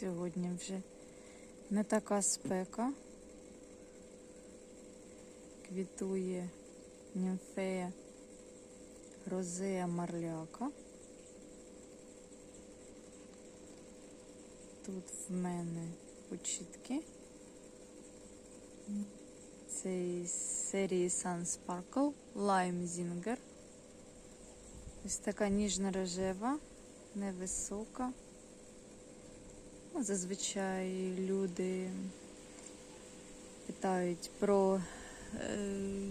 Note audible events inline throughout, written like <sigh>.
Сьогодні вже не така спека. Квітує німфея розея марляка. Тут в мене почітки. Це серії Sun Sparkle Lime Zinger. Ось така ніжно-рожева, невисока. Зазвичай люди питають про е,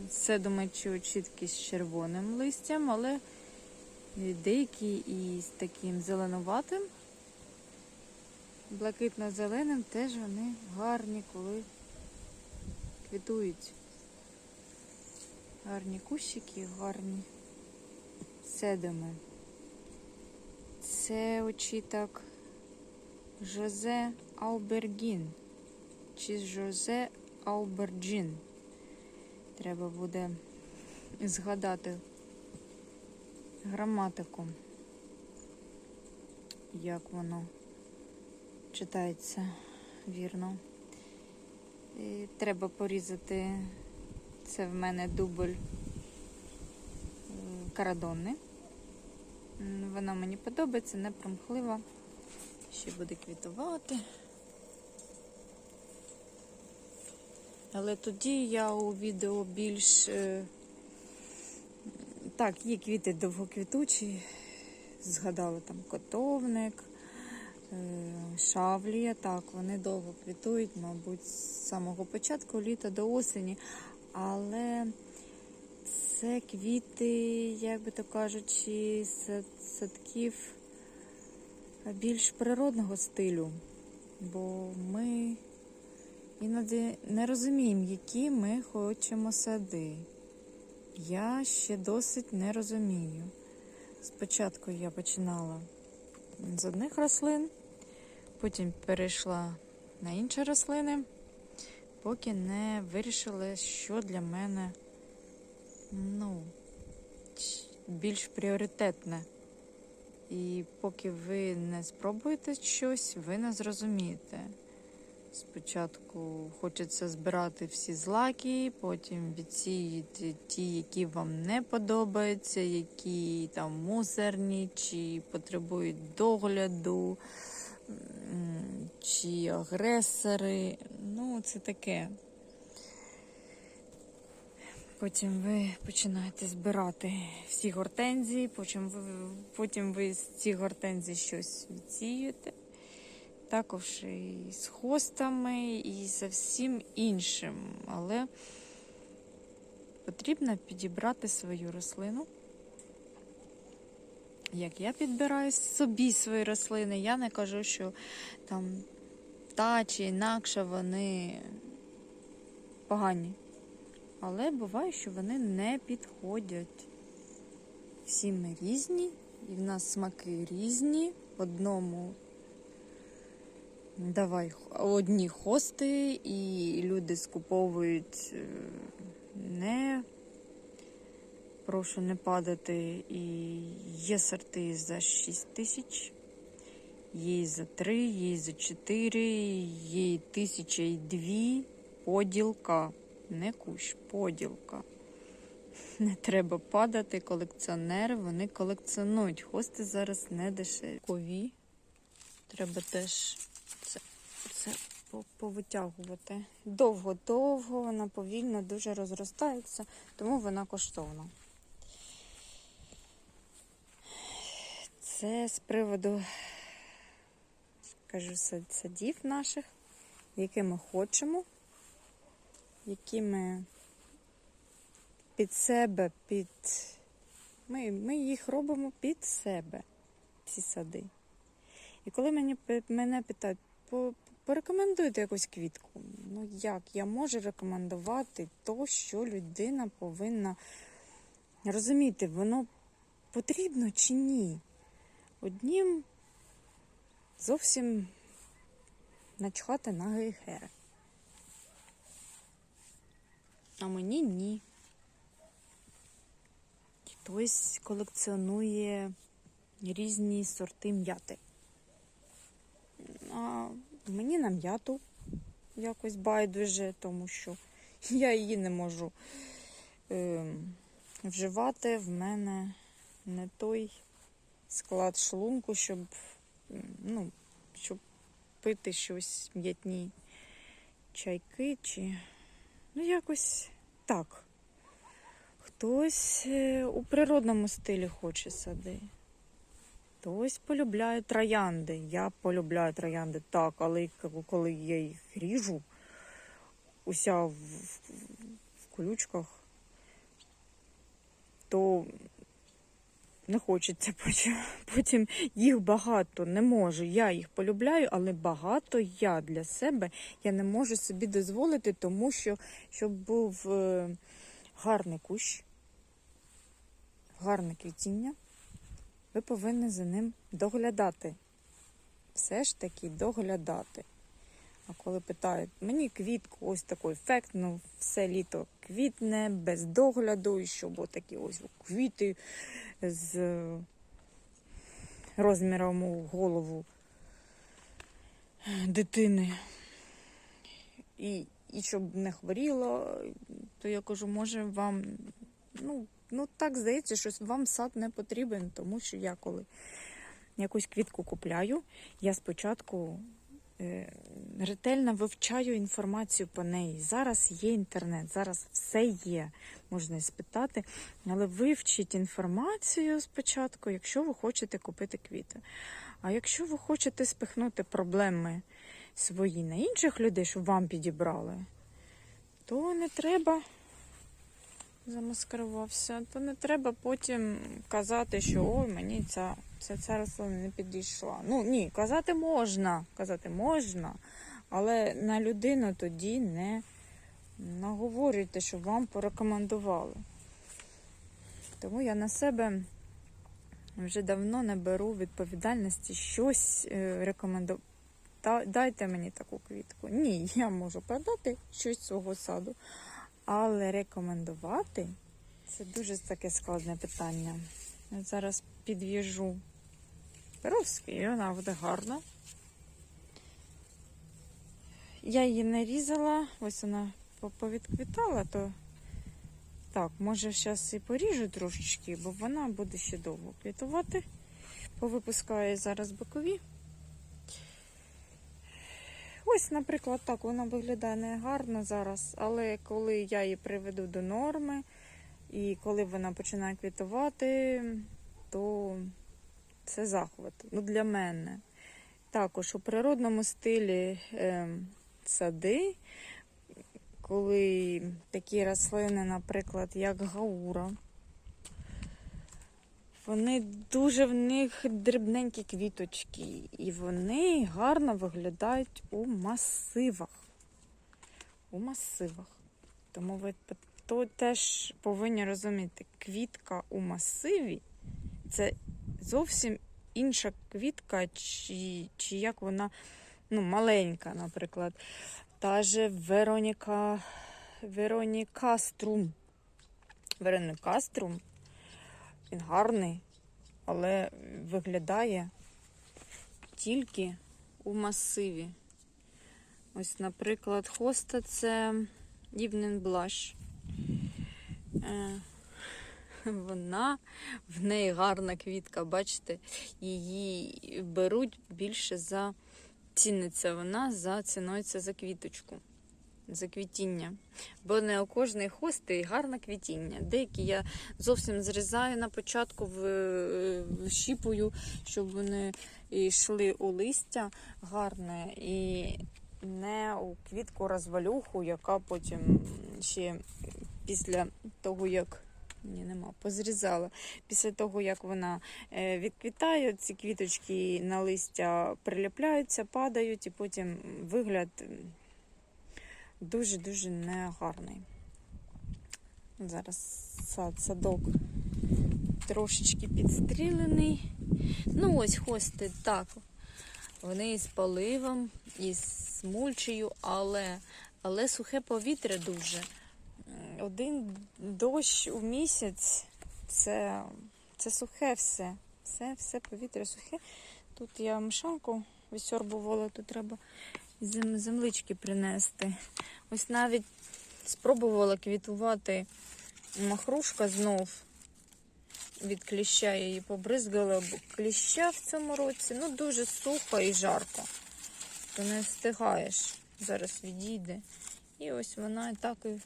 це думають, з червоним листям, але деякі і з таким зеленуватим, блакитно-зеленим теж вони гарні, коли квітують. Гарні кущики, гарні седами. Це очіток Жозе Аубергін чи Жозе Ауберджін. Треба буде згадати граматику, як воно читається вірно. І треба порізати це в мене дубль е, карадонни. М, Вона мені подобається, не примхлива. Ще буде квітувати. Але тоді я у відео більш. е, Так, є квіти довгоквітучі. Згадала там котовник, е, шавлія. Так, вони довго квітують, мабуть, з самого початку літа до осені. Але це квіти, як би то кажучи, садків більш природного стилю. Бо ми іноді не розуміємо, які ми хочемо сади. Я ще досить не розумію. Спочатку я починала з одних рослин, потім перейшла на інші рослини, поки не вирішила, що для мене ну, більш пріоритетне. І поки ви не спробуєте щось, ви не зрозумієте. Спочатку хочеться збирати всі злаки, потім відсіяти ті, які вам не подобаються, які там мусорні, чи потребують догляду, чи агресори. Ну, це таке. Потім ви починаєте збирати всі гортензії, потім ви, потім ви з цих гортензій щось відсіюєте. Також і з хостами, і за всім іншим. Але потрібно підібрати свою рослину. Як я підбираю собі свої рослини, я не кажу, що там та чи інакше вони погані. Але буває, що вони не підходять. Всі ми різні, і в нас смаки різні. Одному давай одні хости, і люди скуповують е, не прошу не падати. І є сорти за 6 тисяч, є і за 3, є і за 4, є і тисяча і дві поділка. Не кущ, поділка. Не треба падати, колекціонери, вони колекціонують. Хости зараз не дешеві. Кові. Треба теж це, це повитягувати. Довго-довго, вона повільно дуже розростається, тому вона коштовна. Це з приводу, кажу, садів наших, які ми хочемо які ми під себе, під. Ми, ми їх робимо під себе, ці сади. І коли мені, мене питають, порекомендуйте якусь квітку. Ну як я можу рекомендувати то, що людина повинна розуміти, воно потрібно чи ні? Однім зовсім начхати на гейхери. А мені ні. Хтось колекціонує різні сорти м'яти. А мені на м'яту якось байдуже, тому що <laughs> я її не можу е, вживати. В мене не той склад шлунку, щоб, ну, щоб пити щось м'ятні чайки чи. Ну, якось так. Хтось е, у природному стилі хоче сади. Хтось полюбляє троянди. Я полюбляю троянди так, але коли я їх ріжу, уся в, в, в колючках, то не хочеться <laughs> потім, потім їх багато не можу. Я їх полюбляю, але багато я для себе я не можу собі дозволити, тому що щоб був е, гарний кущ, гарне квітіння, ви повинні за ним доглядати. Все ж таки доглядати. А коли питають, мені квітку, ось такий ефект, ну все літо квітне, без догляду, і щоб отакі ось квіти з е, розміром у голову дитини. І, і щоб не хворіло, то я кажу, може вам, ну, ну так здається, що вам сад не потрібен, тому що я коли якусь квітку купляю, я спочатку ретельно вивчаю інформацію по неї. Зараз є інтернет, зараз все є, можна і спитати. Але вивчіть інформацію спочатку, якщо ви хочете купити квіти. А якщо ви хочете спихнути проблеми свої на інших людей, щоб вам підібрали, то не треба замаскирувався, то не треба потім казати, що ой, мені ця, ця, ця рослина не підійшла. Ну ні, казати можна, казати можна, але на людину тоді не наговорюйте, що вам порекомендували. Тому я на себе вже давно не беру відповідальності щось е, рекомендувати. Дайте мені таку квітку. Ні, я можу продати щось з свого саду. Але рекомендувати це дуже таке складне питання. Я зараз підв'яжу пировський, і вона буде гарна. Я її не різала, ось вона повідквітала, то так, може зараз і поріжу трошечки, бо вона буде ще довго квітувати. Повипускаю зараз бокові. Ось, наприклад, так вона виглядає не гарно зараз, але коли я її приведу до норми, і коли вона починає квітувати, то це захват. Ну, для мене. Також у природному стилі е, сади, коли такі рослини, наприклад, як гаура, вони дуже в них дрібненькі квіточки, і вони гарно виглядають у масивах. У масивах. Тому ви то теж повинні розуміти, квітка у масиві це зовсім інша квітка, чи, чи як вона ну, маленька, наприклад. Та же Вероніка Веронікаструм. Веронікаструм. Він гарний, але виглядає тільки у масиві. Ось, наприклад, хоста це Evening Blush. Е, Вона, в неї гарна квітка, бачите, її беруть більше за ціниться вона за цінується за квіточку за квітіння. Бо не у кожної хости гарне квітіння. Деякі я зовсім зрізаю на початку, вщіпую, щоб вони йшли у листя гарне і не у квітку розвалюху, яка потім ще після того, як. Ні, нема, позрізала. Після того, як вона е, відквітає, ці квіточки на листя приліпляються, падають, і потім вигляд дуже-дуже негарний. Зараз сад, садок трошечки підстрілений. Ну, ось хости так. Вони із поливом, із мульчею, але, але сухе повітря дуже. Один дощ у місяць це, це сухе все. Все, все повітря сухе. Тут я мішанку висьорбувала, то треба зем- землички принести. Ось навіть спробувала квітувати махрушка знов від кліща її побризгала, кліща в цьому році ну дуже сухо і жарко. То не встигаєш. Зараз відійде. І ось вона так і в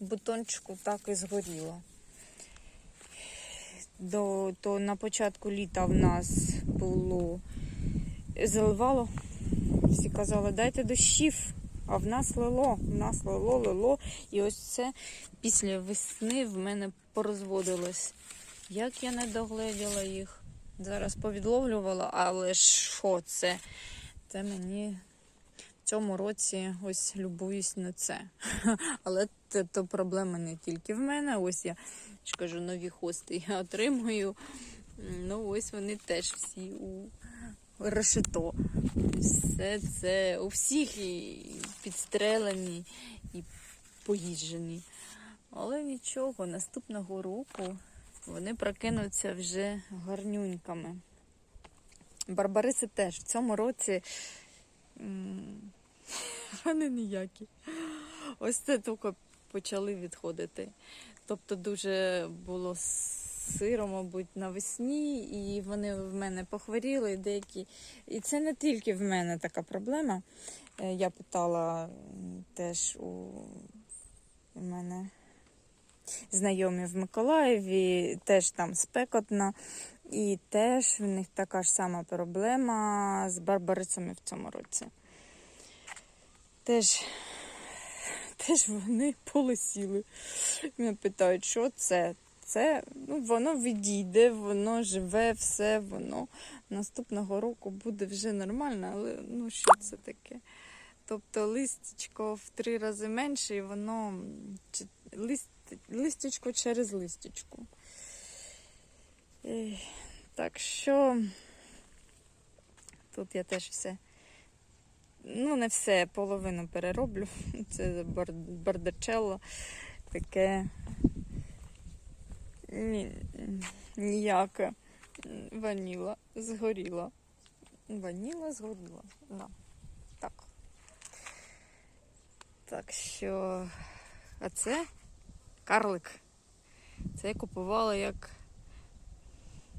бутончику так і згоріла. До, то на початку літа в нас було заливало. Всі казали, дайте дощів. А в нас лило, в нас лило, лило. І ось це після весни в мене порозводилось. Як я не догледіла їх. Зараз повідловлювала, але що це? Це мені в цьому році ось любуюсь на це. <laughs> Але це то проблема не тільки в мене. Ось я ж кажу, нові хости я отримую. Ну, ось вони теж всі у решето. Все це у всіх і підстрелені, і поїжджені. Але нічого, наступного року вони прокинуться вже гарнюньками. Барбариси теж в цьому році <laughs> вони ніякі. Ось це тільки почали відходити. Тобто дуже було сиро, мабуть, навесні, і вони в мене похворіли деякі. І це не тільки в мене така проблема. Е, Я питала теж у мене знайомі в Миколаєві, теж там спекотно, і теж в них така ж сама проблема з барбарицями в цьому році. Теж, теж вони <laughs> полисіли. Мене питають, що це? Це ну, воно відійде, воно живе, все, воно наступного року буде вже нормально, але ну що це таке? Тобто листячко в три рази менше, і воно лист, листячко через листячку. Так що тут я теж все. Ну, не все, половину перероблю. <laughs> Це бар- бардачелло таке ніяке. Ваніла згоріла. Ваніла згоріла. Да. Так. Так що, а це карлик. Це я купувала як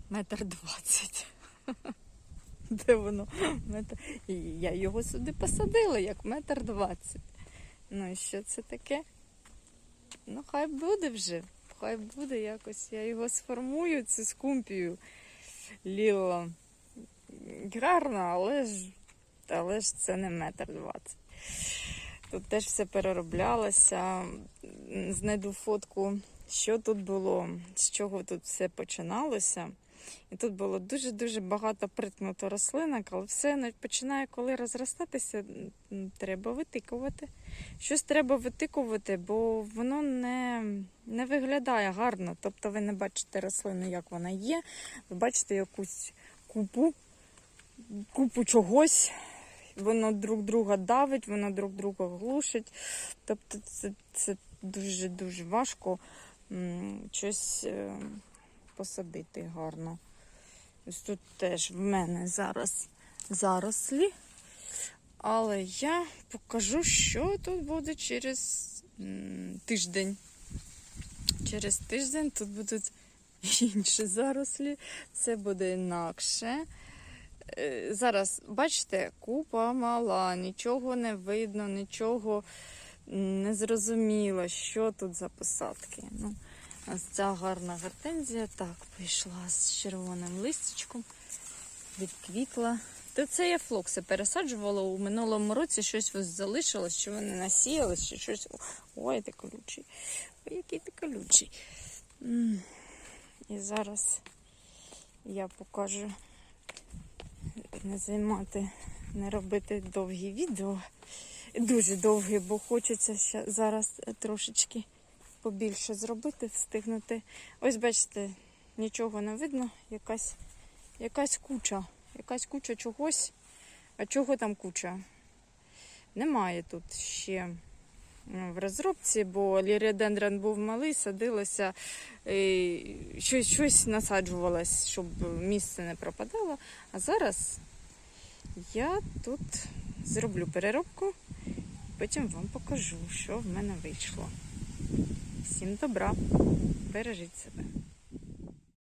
метр двадцять. <laughs> Де воно? Метр... Я його сюди посадила як метр двадцять. Ну і що це таке? Ну, хай буде вже. Хай буде якось. Я його сформую, це скумпію ліло. Гарно, але ж, але ж це не метр двадцять. Тут теж все перероблялося. Знайду фотку, що тут було, з чого тут все починалося. І тут було дуже-дуже багато приткнуто рослинок, але все починає коли розростатися, треба витикувати. Щось треба витикувати, бо воно не, не виглядає гарно. Тобто ви не бачите рослину, як вона є. Ви бачите якусь купу, купу чогось. Воно друг друга давить, воно друг друга глушить. Тобто це, це дуже-дуже важко щось е, посадити гарно. Ось тут теж в мене зараз зарослі. Але я покажу, що тут буде через тиждень. Через тиждень тут будуть <laughs> інші зарослі, це буде інакше. Е, Зараз, бачите, купа мала, нічого не видно, нічого не зрозуміло, що тут за посадки. Ну, ось ця гарна гортензія так пішла з червоним листячком, відквітла. То це я флокси пересаджувала у минулому році, щось ось залишилось, що вони насіялись, чи щось. Ой, ти колючий. Ой, який ти колючий. І зараз я покажу не займати, не робити довгі відео. Дуже довгі, бо хочеться зараз трошечки побільше зробити, встигнути. Ось бачите, нічого не видно, якась, якась куча. Якась куча чогось. А чого там куча? Немає тут ще ну, в розробці, бо ліріодендрон був малий, садилося, е, щось, щось насаджувалось, щоб місце не пропадало. А зараз я тут зроблю переробку, потім вам покажу, що в мене вийшло. Всім добра, бережіть себе.